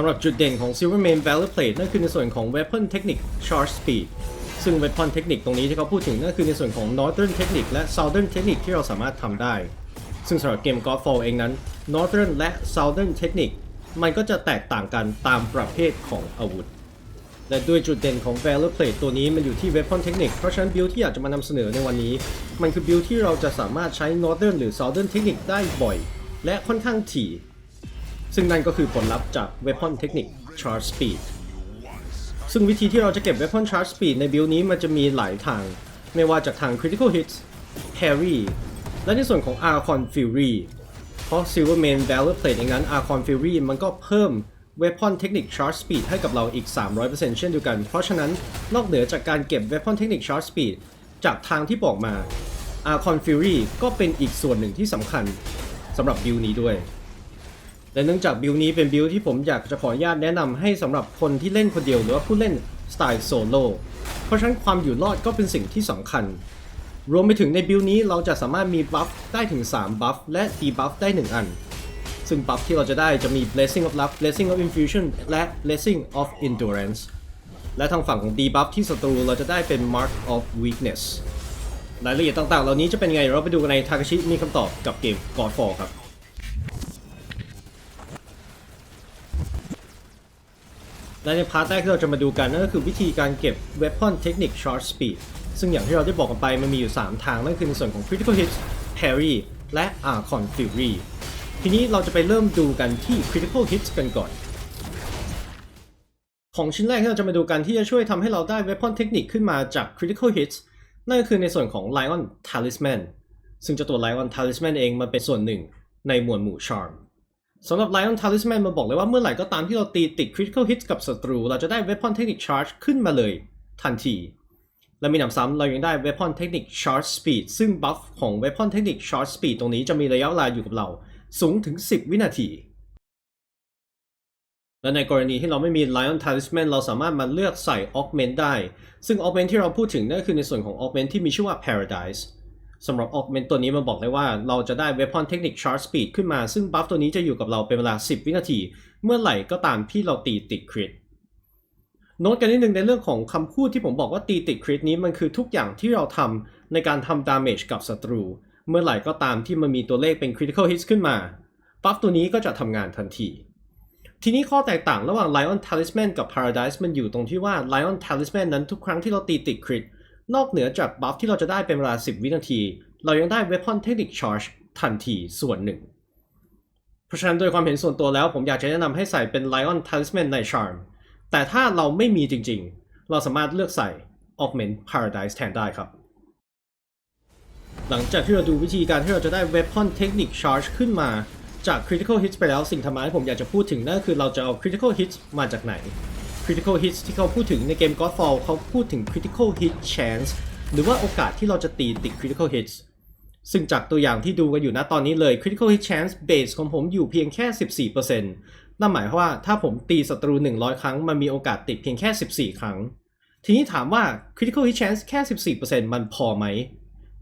สำหรับจุดเด่นของ Silvermane Valor Plate นั่นคือในส่วนของ Weapon Technique Charge Speed ซึ่ง Weapon Technique ตรงนี้ที่เขาพูดถึงนั่นคือในส่วนของ Northern Technique และ Southern Technique ที่เราสามารถทำได้ ซึ่งสำหรับเกม Godfall เองนั้น Northern และ Southern Technique มันก็จะแตกต่างกันตามประเภทของอาวุธ และด้วยจุดเด่นของ Valor Plate ตัวนี้มันอยู่ที่ Weapon Technique เพราะฉะนั้น build ที่อยากจะมานำเสนอในวันนี้ มันคือ build ที่เราจะสามารถใช้ Northern หรือ Southern Technique ได้บ่อย และค่อนข้างถี่ ซึ่งนั่นก็คือผลลัพธ์จาก Weapon Technique Charge Speed ซึ่งวิธีที่เราจะเก็บ Weapon Charge Speed ในบิลนี้มันจะมีหลายทาง ไม่ว่าจากทาง Critical Hits Parry และในส่วนของ Archon Fury เพราะ Silverman Valor Plate เองนั้น Archon Fury มันก็เพิ่ม Weapon Technique Charge Speed ให้กับเราอีก 300%เช่นเดียวกัน เพราะฉะนั้นนอกเหนือจากการเก็บ Weapon Technique Charge Speed จากทางที่บอกมา Archon Fury ก็เป็นอีกส่วนหนึ่งที่สำคัญสำหรับบิลนี้ด้วย และเนื่องจากบิลนี้เป็นบิลที่ผมอยากจะขออนุญาตแนะนำให้สำหรับคนที่เล่นคนเดียวหรือว่าผู้เล่นสไตล์โซโล่เพราะฉะนั้นความอยู่รอดก็เป็นสิ่งที่สำคัญ รวมไปถึงในบิลนี้เราจะสามารถมีบัฟได้ถึง3บัฟและดีบัฟได้ 1 อัน ซึ่งบัฟที่เราจะได้จะมี Blessing of Luck Blessing of Infusion และ Blessing of Endurance และทางฝั่งของ debuff ที่ศัตรูเราจะได้เป็น Mark of Weakness รายละเอียดต่างๆ เหล่านี้จะเป็นไงเราไปดูกันในทากาชิมีคำตอบกับเกม Godfall ครับ และในพาร์ทแรกที่เราจะมาดูกันนั่นก็คือวิธีการเก็บ Weapon Technique Charge Speed ซึ่งอย่างที่เราได้บอกกันไปมันมีอยู่ 3 ทางนั่นคือในส่วนของ Critical Hit Parry และ Archon Fury ทีนี้เราจะไปเริ่มดูกันที่ Critical Hit กันก่อน ของชิ้นแรกที่เราจะมาดูกันที่จะช่วยทำให้เราได้ Weapon Technique ขึ้นมาจาก Critical Hit นั่นก็คือในส่วนของ Lion Talisman ซึ่งเจ้าตัว Lion Talisman เองมันเป็นส่วนหนึ่งในหมวดหมู่ Charm สำหรับ Lion Talisman มันบอกเลยว่าเมื่อไหร่ก็ตามที่เราตีติด Critical Hit กับศัตรู เราจะได้ Weapon Technique Charge ขึ้นมาเลยทันที และมีหนำซ้ำเรายังได้ Weapon Technique Charge Speed ซึ่งบัฟของ Weapon Technique Charge Speed ตรงนี้จะมีระยะเวลาอยู่กับเราสูงถึง 10 วินาที และในกรณีที่เราไม่มี Lion Talisman เราสามารถมาเลือกใส่ Augment ได้ ซึ่ง Augment ที่เราพูดถึงนั่นคือในส่วนของ Augment ที่มีชื่อว่า Paradise สำหรับ Augment ตัวนี้มันบอกเลยว่าเราจะได้ Weapon Technique Charge Speed ขึ้นมา ซึ่งบัฟตัวนี้จะอยู่กับเราเป็นเวลา 10 วินาที เมื่อไหร่ก็ตามที่เราตีติดคริตโน้ตกันนิดนึงในเรื่องของคำพูดที่ผมบอกว่าตีติดคริตนี้มันคือทุกอย่างที่เราทำในการทำ damage กับศัตรู เมื่อไหร่ก็ตามที่มันมีตัวเลขเป็น critical hits ขึ้นมาบัฟตัวนี้ก็จะทำงานทันที ทีนี้ข้อแตกต่างระหว่าง Lion Talisman กับ Paradise มันอยู่ตรงที่ว่า Lion Talisman นั้นทุกครั้งที่เราตีติดคริต นอกเหนือจากบัฟที่เราจะได้เป็นเวลา 10 วินาที เรายังได้ Weapon Technique Charge ทันทีส่วนหนึ่ง เพราะฉะนั้นโดยความเห็นส่วนตัวแล้ว ผมอยากจะแนะนำให้ใส่เป็น Lion Talisman ใน Charm แต่ถ้าเราไม่มีจริงๆ เราสามารถเลือกใส่ Augment Paradise แทนได้ครับ หลังจากที่เราดูวิธีการที่เราจะได้ Weapon Technique Charge ขึ้นมาจาก Critical Hits ไปแล้วสิ่งธรรมะที่ผมอยากจะพูดถึงนั่นคือเราจะเอา Critical Hits มาจากไหน Critical Hits ที่เขาพูดถึงในเกม Godfall เขาพูดถึง Critical Hit Chance หรือว่าโอกาสที่เราจะตีติด Critical Hits ซึ่งจากตัวอย่างที่ดูกันอยู่นะตอนนี้เลย Critical Hit Chance Base ของผมอยู่เพียงแค่ 14%นั่นหมายความว่าถ้าผมตีศัตรู 100 ครั้ง มันมีโอกาสติดเพียงแค่ 14 ครั้ง ทีนี้ถามว่า Critical Hit Chance แค่ 14%มันพอไหม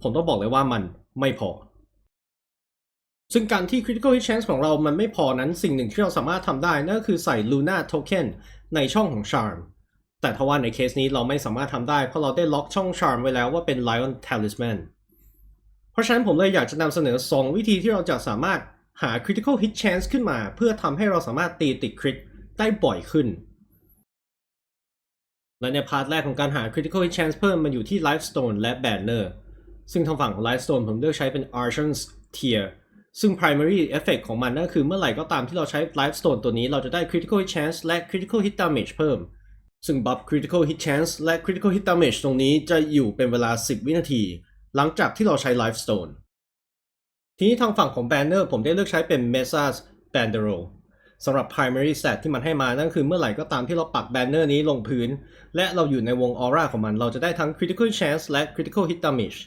ผมต้องบอกเลยว่ามันไม่พอ ซึ่งการที่ Critical Hit Chance ของเรามันไม่พอนั้นสิ่งหนึ่งที่เราสามารถทำได้นั่นก็คือใส่ Luna Token ในช่องของ Charm แต่ทว่าในเคสนี้เราไม่สามารถทำได้ เพราะเราได้ล็อกช่อง Charm ไว้แล้วว่าเป็น Lion Talisman เพราะฉะนั้นผมเลยอยากจะนำเสนอ 2 วิธีที่เราจะสามารถหา Critical Hit Chance ขึ้นมา เพื่อทำให้เราสามารถตีติดคริตได้บ่อยขึ้น และในพาร์ทแรกของการหา Critical Hit Chance เพิ่มมันอยู่ที่ Lifestone และ Banner ซึ่งทางฝั่งของ Lifestone ผมเลือกใช้เป็น Archon's Tier ซึ่ง primary effect ของมันนั่นคือเมื่อไหร่ก็ตามที่เราใช้ Lifestone ตัวนี้เราจะได้ Critical Hit Chance และ Critical Hit Damage เพิ่ม ซึ่งบัฟ Critical Hit Chance และ Critical Hit Damage ตรงนี้จะอยู่เป็นเวลา 10 วินาที หลังจากที่เราใช้ Lifestone ทีนี้ทางฝั่งของ Banner ผมได้เลือกใช้เป็น Mesa's bandero สำหรับ primary stat ที่มันให้มานั่นคือเมื่อไหร่ก็ตามที่เราปัก Banner นี้ลงพื้น และเราอยู่ในวง Aura ของมัน เราจะได้ทั้ง Critical Chance และ Critical Hit Damage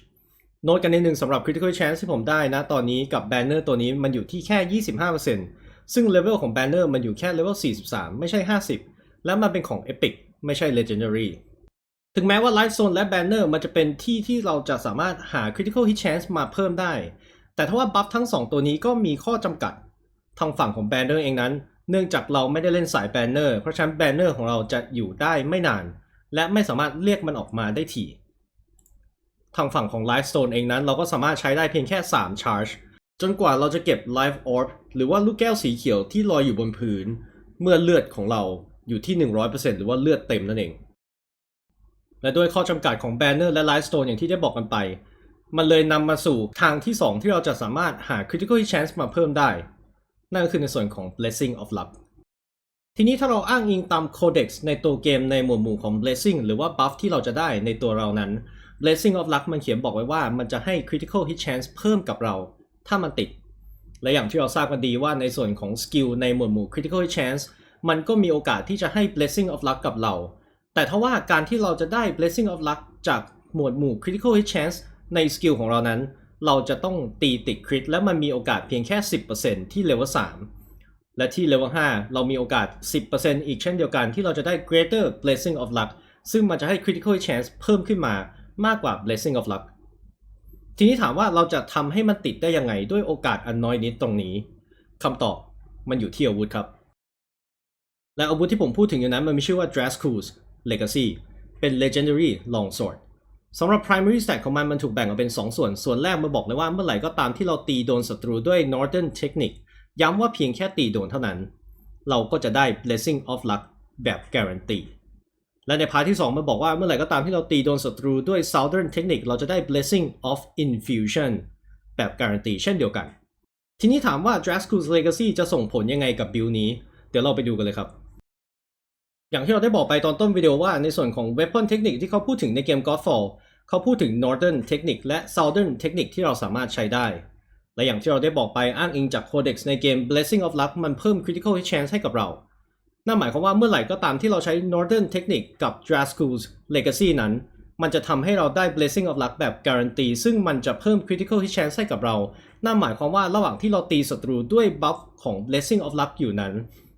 โน้ตกันนิดนึงสำหรับ Critical Chance ที่ผมได้นะตอนนี้กับ Banner ตัวนี้มันอยู่ที่แค่ 25%ซึ่ง level ของ Banner มันอยู่แค่ level 43 ไม่ใช่ 50 และมันเป็นของ Epic ไม่ใช่ Legendary ถึงแม้ว่า Life Zone และ Banner มันจะเป็นที่ที่เราจะสามารถหา Critical Hit Chance มาเพิ่มได้ แต่ถ้าว่าบัฟทั้ง 2 ตัวนี้ก็มีข้อจำกัดทางฝั่งของ Banner เองนั้น เนื่องจากเราไม่ได้เล่นสายแบนเนอร์เพราะฉะนั้นแบนเนอร์ของเราจะอยู่ได้ไม่นาน และไม่สามารถเรียกมันออกมาได้ถี่ ทางฝั่งของ Life Stone เองนั้น เราก็สามารถใช้ได้เพียงแค่ 3 Charge จนกว่าเราจะเก็บ Life Orb หรือว่าลูกแก้วสีเขียวที่ลอยอยู่บนพื้น เมื่อเลือดของเราอยู่ที่ 100%หรือว่าเลือดเต็มนั่นเอง และด้วยข้อจำกัดของ Banner และ Life Stone อย่างที่ได้บอกกันไป มันเลยนำมาสู่ทางที่ 2 ที่เราจะสามารถหา Critical Chance มาเพิ่มได้ นั่นก็คือในส่วนของ Blessing of Luck ทีนี้ถ้าเราอ้างอิงตาม Codex ในตัวเกมในหมวดหมู่ของ Blessing หรือว่า Buff ที่เราจะได้ในตัวเรานั้น Blessing of Luck มันเขียนบอกไว้ว่ามันจะให้ Critical Hit Chance เพิ่มกับเรา ถ้ามันติด และอย่างที่เราทราบกันดีว่าในส่วนของสกิลในหมวดหมู่ Critical Hit Chance มันก็มีโอกาสที่จะให้ Blessing of Luck กับเรา แต่ถ้าว่าการที่เราจะได้ Blessing of Luck จากหมวดหมู่ Critical Hit Chance ในสกิลของเรานั้น เราจะต้องตีติดคริตและมันมีโอกาสเพียงแค่ 10%ที่เลเวล3 และที่เลเวล5เรามีโอกาส 10%อีกเช่นเดียวกันที่เราจะได้ Greater Blessing of Luck ซึ่งมันจะให้ Critical Chance เพิ่มขึ้นมามากกว่า Blessing of Luck ทีนี้ถามว่าเราจะทำให้มันติดได้ยังไงด้วยโอกาสอันน้อยนิดตรงนี้คำตอบมันอยู่ที่อาวุธครับ และอาวุธที่ผมพูดถึงอยู่นั้นมันมีชื่อว่า Drascus Legacy เป็น Legendary Longsword สำหรับ primary stack ของมันมันถูกแบ่งออกเป็น 2 ส่วน ส่วนแรกมันบอกเลยว่าเมื่อไหร่ก็ตามที่เราตีโดนศัตรูด้วย Northern Technique ย้ำว่าเพียงแค่ตีโดนเท่านั้น เราก็จะได้ Blessing of Luck แบบ Guarantee และในพาร์ทที่ 2 มันบอกว่าเมื่อไหร่ก็ตามที่เราตีโดนศัตรูด้วย Southern Technique เราจะได้ Blessing of Infusion แบบ Guarantee เช่นเดียวกัน ทีนี้ถามว่า Drascus Legacy จะส่งผลยังไงกับบิลนี้ เดี๋ยวเราไปดูกันเลยครับ อย่างที่เราได้บอกไปตอนต้นวิดีโอว่าในส่วนของ Weapon Technique ที่เขาพูดถึงในเกม Godfall เขาพูดถึง Northern Technique และ Southern Technique ที่เราสามารถใช้ได้ และอย่างที่เราได้บอกไปอ้างอิงจากโคเด็กซ์ในเกม Blessing of Luck มันเพิ่ม Critical Hit Chance ให้กับเรา นั่นหมายความว่าเมื่อไหร่ก็ตามที่เราใช้ Northern Technique กับ d r a s c o o l s Legacy นั้น มันจะทำให้เราได้ Blessing of Luck แบบการันตีซึ่งมันจะเพิ่ม Critical Hit Chance ให้กับเรา นั่นหมายความว่าระหว่างที่เราตีศัตรูด้วยบัฟของ Blessing of Luck อยู่นั้น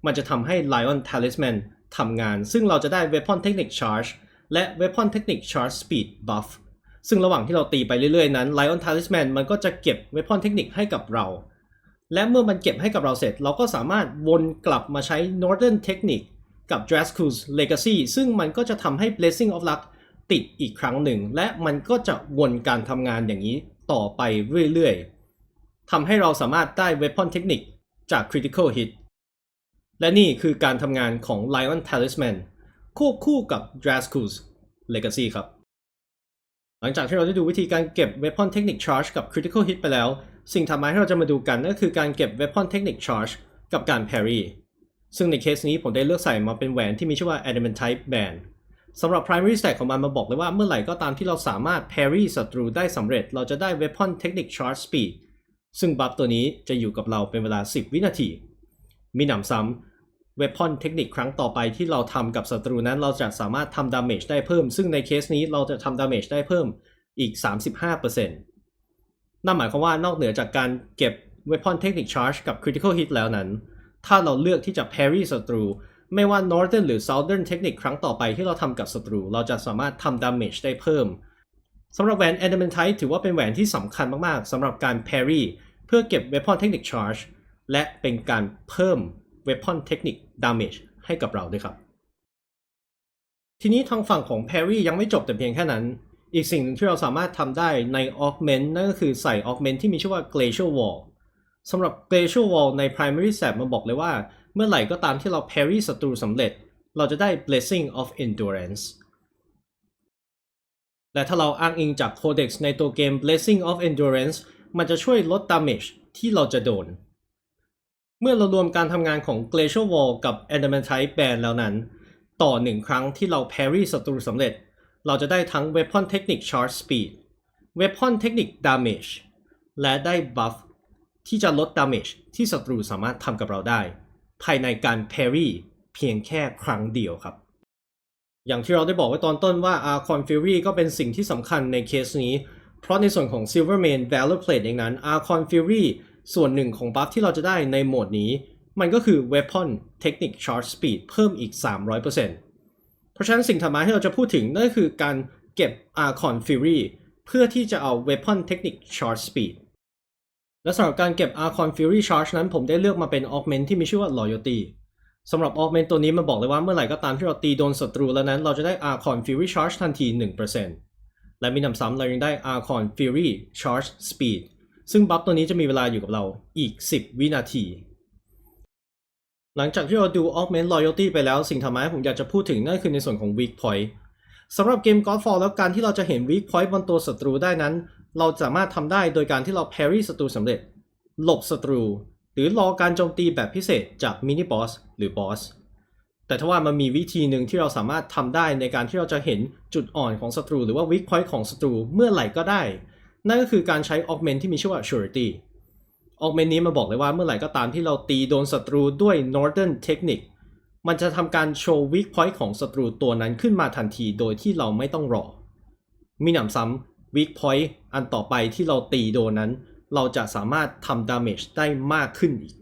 มันจะทำให้ Lion Talisman ทำงาน ซึ่งเราจะได้ Weapon Technique Charge และ Weapon Technique Charge Speed Buff ซึ่งระหว่างที่เราตีไปเรื่อยๆนั้น Lion Talisman มันก็จะเก็บ Weapon Technique ให้กับเรา และเมื่อมันเก็บให้กับเราเสร็จ เราก็สามารถวนกลับมาใช้ Northern Technique กับ Drascus Legacy ซึ่งมันก็จะทำให้ Blessing of Luck ติดอีกครั้งหนึ่ง และมันก็จะวนการทำงานอย่างนี้ต่อไปเรื่อยๆทำให้เราสามารถได้ Weapon Technique จาก Critical Hit และนี่คือการทำงานของ Lion Talisman ควบคู่กับ Drascus Legacy ครับ หลังจากที่เราได้ดูวิธีการเก็บ Weapon Technique Charge กับ Critical Hit ไปแล้ว สิ่งถัดมาที่เราจะมาดูกันนั่นคือการเก็บ Weapon Technique Charge กับการ Parry ซึ่งในเคสนี้ผมได้เลือกใส่มาเป็นแหวนที่มีชื่อว่า Adamantite Band สำหรับ primary stack ของมันมาบอกเลยว่าเมื่อไหร่ก็ตามที่เราสามารถ parry ศัตรูได้สำเร็จ เราจะได้ weapon technique charge speed ซึ่งบัฟตัวนี้จะอยู่กับเราเป็นเวลา 10 วินาที มีหนำซ้ำ weapon technique ครั้งต่อไปที่เราทำกับศัตรูนั้นเราจะสามารถทำ damage ได้เพิ่ม ซึ่งในเคสนี้เราจะทำ damage ได้เพิ่มอีก 35%นั่นหมายความว่านอกเหนือจากการเก็บ weapon technique charge กับ critical hit แล้วนั้น ถ้าเราเลือกที่จะ parry ศัตรู ไม่ว่า Northern หรือ Southern Technique ครั้งต่อไปที่เราทำกับศัตรู เราจะสามารถทำ damage ได้เพิ่มสำหรับแหวน Adamantite ถือว่าเป็นแหวนที่สำคัญมาก ๆสำหรับการ parry เพื่อเก็บ weapon technique charge และเป็นการเพิ่ม weapon technique damage ให้กับเราด้วยครับ ทีนี้ทางฝั่งของ parry ยังไม่จบแต่เพียงแค่นั้น อีกสิ่งหนึ่งที่เราสามารถทำได้ใน augment นั่นก็คือใส่ augment ที่มีชื่อว่า glacial wall สำหรับ glacial wall ใน primary set มันบอกเลยว่า เมื่อไหร่ก็ตามที่เรา parry ศัตรูสำเร็จ เราจะได้ blessing of endurance และถ้าเราอ้างอิงจาก codex ในตัวเกม blessing of endurance มันจะช่วยลด damage ที่เราจะโดน เมื่อเรารวมการทำงานของ glacial wall กับ adamantite band แล้วนั้น ต่อหนึ่งครั้งที่เรา parry ศัตรูสำเร็จ เราจะได้ทั้ง weapon technique charge speed weapon technique damage และได้ buff ที่จะลด damage ที่ศัตรูสามารถทำกับเราได้ ภายในการ parry เพียงแค่ครั้งเดียวครับ อย่างที่เราได้บอกไว้ตอนต้นว่า Archon Fury ก็เป็นสิ่งที่สำคัญในเคสนี้ เพราะในส่วนของ Silvermane Valor Plate เองนั้น Archon Fury ส่วนหนึ่งของบัฟที่เราจะได้ในโหมดนี้ มันก็คือ Weapon Technique Charge Speed เพิ่มอีก 300%เพราะฉะนั้นสิ่งถัดมาที่เราจะพูดถึงนั่นก็คือการเก็บ Archon Fury เพื่อที่จะเอา Weapon Technique Charge Speed และสำหรับการเก็บ Archon Fury Charge นั้นผมได้เลือกมาเป็น Augment ที่มีชื่อว่า Loyalty สำหรับ augment ตัวนี้มันบอกเลยว่าเมื่อไหร่ก็ตามที่เราตีโดนศัตรูแล้วนั้นเราจะได้ Archon Fury Charge ทันที 1%และมีนำซ้ำเรายังได้ Archon Fury Charge Speed ซึ่งบัฟตัวนี้จะมีเวลาอยู่กับเราอีก 10 วินาที หลังจากที่เราดู augment loyalty ไปแล้ว สิ่งถัดมาที่ผมอยากจะพูดถึงนั่นคือในส่วนของ weak point สำหรับเกม Godfall แล้วการที่เราจะเห็น weak point บนตัวศัตรูได้นั้น เราสามารถทำได้โดยการที่เรา parry ศัตรูสำเร็จ หลบศัตรู หรือรอการโจมตีแบบพิเศษจากมินิบอสหรือบอสแต่ถ้าว่ามันมีวิธีหนึ่งที่เราสามารถทำได้ในการที่เราจะเห็นจุดอ่อนของศัตรู หรือว่า weak point ของศัตรูเมื่อไหร่ก็ได้ นั่นก็คือการใช้ augment ที่มีชื่อว่า surety augment นี้มาบอกเลยว่าเมื่อไหร่ก็ตามที่เราตีโดนศัตรูด้วย northern technique มันจะทำการโชว์ weak point ของศัตรูตัวนั้นขึ้นมาทันทีโดยที่เราไม่ต้องรอ มีหนำซ้ำ weak point อันต่อไปที่เราตีโดนนั้น เราจะสามารถทำ damage ได้มากขึ้นอีก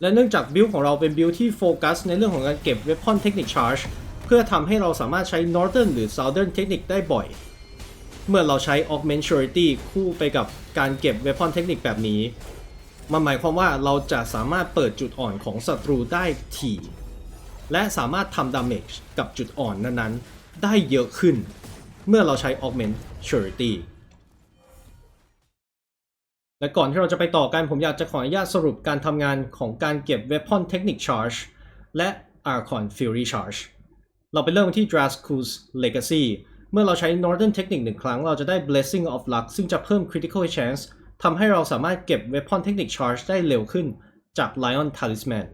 และเนื่องจากบิลของเราเป็นบิลที่โฟกัสในเรื่องของการเก็บ weapon technique charge เพื่อทำให้เราสามารถใช้ northern หรือ southern technique ได้บ่อย เมื่อเราใช้ augment surety คู่ไปกับการเก็บ weapon technique แบบนี้ มันหมายความว่าเราจะสามารถเปิดจุดอ่อนของศัตรูได้ถี่ และสามารถทำ damage กับจุดอ่อนนั้นๆ ได้เยอะขึ้น เมื่อเราใช้ augment surety และก่อนที่เราจะไปต่อกันผมอยากจะขออนุญาตสรุปการทำงานของการเก็บ weapon technique charge และ archon fury charge เราไปเริ่มที่ Drasku's Legacy เมื่อเราใช้ Northern Technique หนึ่งครั้ง เราจะได้ Blessing of Luck ซึ่งจะเพิ่ม Critical Chance ทำให้เราสามารถเก็บ Weapon Technique Charge ได้เร็วขึ้นจาก Lion Talisman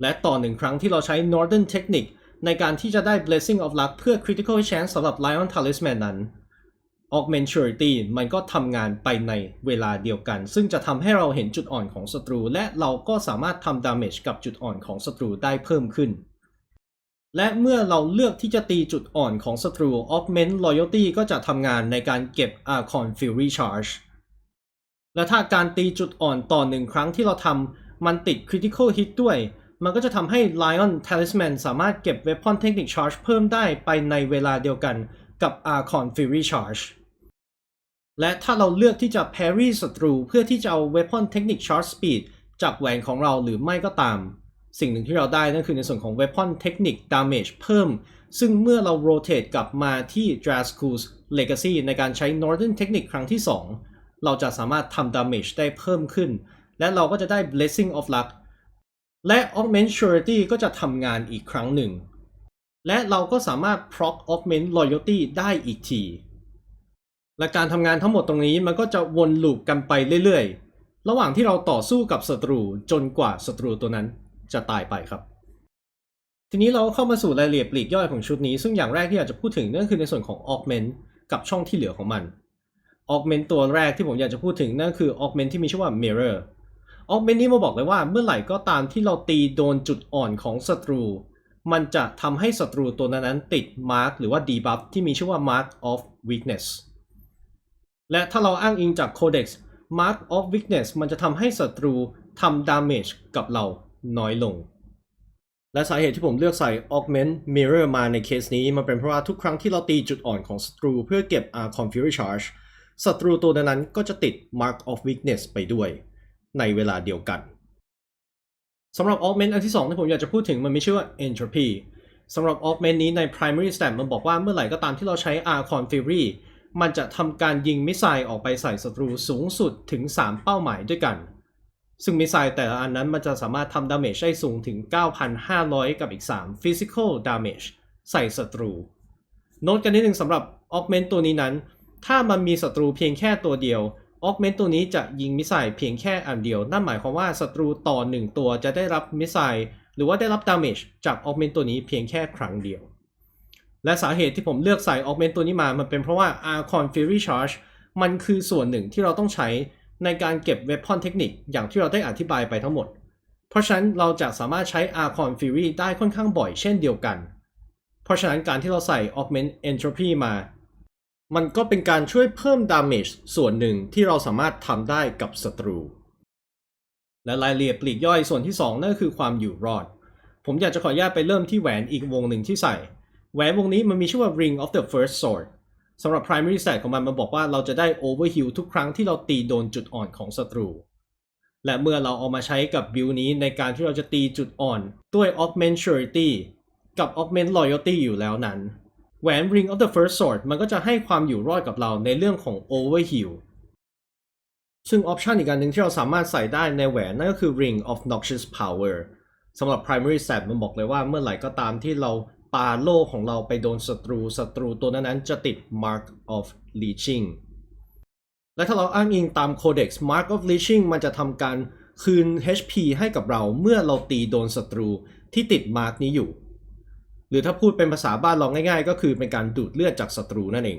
และต่อหนึ่งครั้งที่เราใช้ Northern Technique ในการที่จะได้ Blessing of Luck เพื่อ Critical Chance สำหรับ Lion Talisman นั้น Augment Surety มันก็ทำงานไปในเวลาเดียวกัน ซึ่งจะทำให้เราเห็นจุดอ่อนของศัตรู และเราก็สามารถทำ Damage กับจุดอ่อนของศัตรูได้เพิ่มขึ้น และเมื่อเราเลือกที่จะตีจุดอ่อนของศัตรู Augment Loyalty ก็จะทำงานในการเก็บ Archon Fury Charge และถ้าการตีจุดอ่อนต่อหนึ่งครั้งที่เราทำมันติด Critical Hit ด้วย มันก็จะทำให้ Lion Talisman สามารถเก็บ Weapon Technique Charge เพิ่มได้ไปในเวลาเดียวกันกับ Archon Fury Charge และถ้าเราเลือกที่จะ parry ศัตรูเพื่อที่จะเอา Weapon Technique Charge Speed จากแหวนของเราหรือไม่ก็ตาม สิ่งหนึ่งที่เราได้นั่นคือในส่วนของ Weapon Technique Damage เพิ่ม ซึ่งเมื่อเรา rotate กลับมาที่ Drasku's Legacy ในการใช้ Northern Technique ครั้งที่ 2 เราจะสามารถทำ Damage ได้เพิ่มขึ้น และเราก็จะได้ Blessing of Luck และ Augment Surety ก็จะทำงานอีกครั้งหนึ่ง และเราก็สามารถ proc Augment Loyalty ได้อีกที และการทำงานทั้งหมดตรงนี้มันก็จะวนลูปกันไปเรื่อยๆ ระหว่างที่เราต่อสู้กับศัตรูจนกว่าศัตรูตัวนั้น จะตายไปครับ ทีนี้เราเข้ามาสู่รายละเอียดปลีกย่อยของชุดนี้ ซึ่งอย่างแรกที่อยากจะพูดถึงนั่นคือในส่วนของ augment กับช่องที่เหลือของมัน augment ตัวแรกที่ผมอยากจะพูดถึงนั่นคือ augment ที่มีชื่อว่า mirror augment นี้มาบอกเลยว่าเมื่อไหร่ก็ตามที่เราตีโดนจุดอ่อนของศัตรู มันจะทำให้ศัตรูตัวนั้นติด mark หรือว่า debuff ที่มีชื่อว่า mark of weakness และถ้าเราอ้างอิงจาก Codex Mark of Weakness มันจะทำให้ศัตรูทำ damage กับเรา น้อยลง และสาเหตุที่ผมเลือกใส่ Augment Mirror มาในเคสนี้มันเป็นเพราะว่าทุกครั้งที่เราตีจุดอ่อนของศัตรูเพื่อเก็บ r c o n fury Charge ศัตรูตัวนั้นก็จะติด Mark of Weakness ไปด้วย ในเวลาเดียวกันสำหรับ Augment อันที่2ที่ผมอยากจะพูดถึงมันมีชื่อว่า Entropy สำหรับ Augment นี้ใน Primary Stat มันบอกว่าเมื่อไหร่ก็ตามที่เราใช้ r c o n fury มันจะทำการยิงมิสไซล์ออกไปใส่ศัตรูสูงสุดถึง 3 เป้าหมายด้วยกัน ซึ่งมิสไซล์แต่ละอันนั้นมันจะสามารถทำดาเมจได้สูงถึง 9,500 กับอีก 3 Physical Damage ใส่ศัตรู โน้ตกันนิดนึงสำหรับ Augment ตัวนี้นั้น ถ้ามันมีศัตรูเพียงแค่ตัวเดียว Augment ตัวนี้จะยิงมิสไซล์เพียงแค่อันเดียว นั่นหมายความว่าศัตรูต่อ 1 ตัวจะได้รับมิสไซล์หรือว่าได้รับดาเมจจาก Augment ตัวนี้เพียงแค่ครั้งเดียว และสาเหตุที่ผมเลือกใส่ Augment ตัวนี้มา มันเป็นเพราะว่า Archon Fury Charge มันคือส่วนหนึ่งที่เราต้องใช้ ในการเก็บ Weapon Technique อย่างที่เราได้อธิบายไปทั้งหมด เพราะฉะนั้นเราจะสามารถใช้ Archon Fury ได้ค่อนข้างบ่อยเช่นเดียวกัน เพราะฉะนั้นการที่เราใส่ Augment Entropy มา มันก็เป็นการช่วยเพิ่ม Damage ส่วนหนึ่งที่เราสามารถทำได้กับศัตรู และรายละเอียดปลีกย่อยส่วนที่ 2 นั่นก็คือความอยู่รอด ผมอยากจะขออนุญาตไปเริ่มที่แหวนอีกวงหนึ่งที่ใส่ แหวนวงนี้มันมีชื่อว่า Ring of the First Sword สำหรับ primary stat ของมันมันบอกว่าเราจะได้ overheal ทุกครั้งที่เราตีโดนจุดอ่อนของศัตรู และเมื่อเราเอามาใช้กับบิลนี้ในการที่เราจะตีจุดอ่อนด้วย augment surety กับ augment loyalty อยู่แล้วนั้น แหวน ring of the first sword มันก็จะให้ความอยู่รอดกับเราในเรื่องของ overheal ซึ่งออปชันอีกการหนึ่งที่เราสามารถใส่ได้ในแหวนนั่นก็คือ ring of noxious power สำหรับ primary stat มันบอกเลยว่าเมื่อไหร่ก็ตามที่เรา ปาโล่ของเราไปโดนศัตรูศัตรูตัวนั้นๆจะติด mark of leeching และถ้าเราอ้างอิงตาม Codex Mark of Leeching มันจะทำการคืน HP ให้กับเราเมื่อเราตีโดนศัตรูที่ติด Mark นี้อยู่ หรือถ้าพูดเป็นภาษาบ้านเราง่าย ๆ ก็คือเป็นการดูดเลือดจากศัตรูนั่นเอง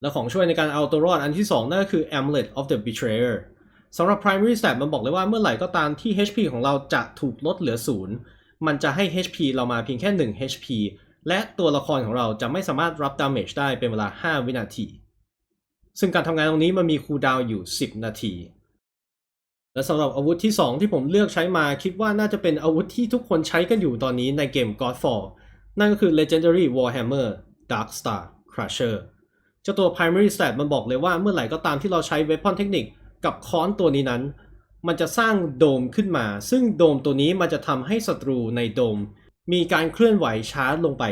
และของช่วยในการเอาตัวรอดอันที่ 2 นั่นก็คือ Amulet of the Betrayer สำหรับ primary stat มันบอกเลยว่าเมื่อไหร่ก็ตามที่ HP ของเราจะถูกลดเหลือศูนย์ มันจะให้ HP เรามาเพียงแค่ 1 HP และตัวละครของเราจะไม่สามารถรับ damage ได้เป็นเวลา 5 วินาที ซึ่งการทำงานตรงนี้มันมีคูลดาวอยู่ 10 นาที และสำหรับอาวุธที่ 2 ที่ผมเลือกใช้มาคิดว่าน่าจะเป็นอาวุธที่ทุกคนใช้กันอยู่ตอนนี้ในเกม Godfall นั่นก็คือ Legendary Warhammer Darkstar Crusher เจ้าตัว primary stat มันบอกเลยว่าเมื่อไหร่ก็ตามที่เราใช้ weapon technique กับค้อนตัวนี้นั้น มันจะสร้างโดมขึ้นมา ซึ่งโดมตัวนี้มันจะทำให้ศัตรูในโดม มีการเคลื่อนไหวช้าลงไป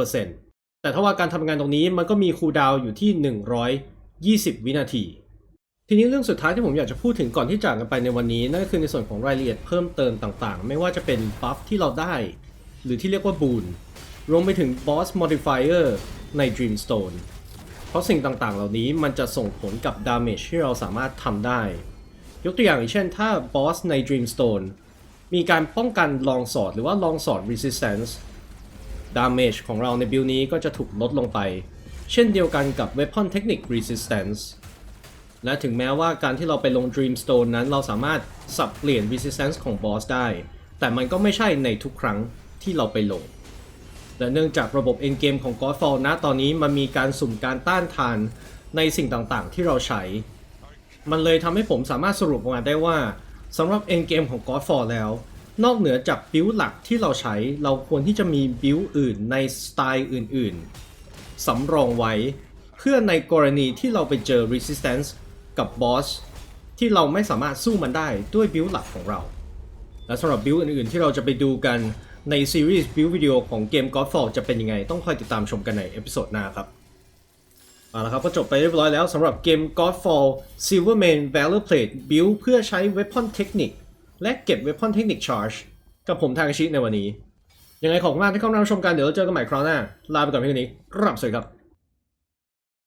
30%แต่ถ้าว่าการทำงานตรงนี้มันก็มีคูลดาวน์อยู่ที่ 120 วินาที ทีนี้เรื่องสุดท้ายที่ผมอยากจะพูดถึงก่อนที่จากกันไปในวันนี้ นั่นก็คือในส่วนของรายละเอียดเพิ่มเติมต่างๆ ไม่ว่าจะเป็นบัฟที่เราได้ หรือที่เรียกว่าบูนรวมไปถึง boss modifier ใน Dreamstone เพราะสิ่งต่างๆ เหล่านี้มันจะส่งผลกับ damage ที่เราสามารถทำได้ ยกตัวอย่างอย่างเช่นถ้า boss ใน Dreamstone มีการป้องกัน long sword หรือว่า long sword resistance damage ของเราในบิลนี้ก็จะถูกลดลงไป เช่นเดียวกันกับ weapon technique resistance และถึงแม้ว่าการที่เราไปลง Dreamstone นั้นเราสามารถสับเปลี่ยน resistance ของ boss ได้ แต่มันก็ไม่ใช่ในทุกครั้งที่เราไปลง และเนื่องจากระบบ endgame ของ Godfall ณตอนนี้มันมีการสุ่มการต้านทานในสิ่งต่างๆ ที่เราใช้ มันเลยทำให้ผมสามารถสรุปออกมาได้ว่าสำหรับ endgame ของ Godfall แล้ว นอกเหนือจากบิลหลักที่เราใช้ เราควรที่จะมีบิลอื่นในสไตล์อื่นๆสำรองไว้ เพื่อในกรณีที่เราไปเจอ resistance กับบอสที่เราไม่สามารถสู้มันได้ด้วยบิลหลักของเรา และสำหรับบิลอื่นๆ ที่เราจะไปดูกันในซีรีส์บิลวิดีโอของเกม Godfall จะเป็นยังไง ต้องคอยติดตามชมกันในเอพิโซดหน้าครับ เอาละครับก็จบไปเรียบร้อยแล้วสำหรับเกม Godfall Silvermane Valor Plate Build เพื่อใช้ Weapon Technique และเก็บ Weapon Technique Charge กับผมทางชิในวันนี้ ยังไงขอบคุณมากที่เข้ามาชมกันเดี๋ยวเราเจอกันใหม่คราวหน้า ลาไปก่อนเพียงนี้รับสวัสดีครับ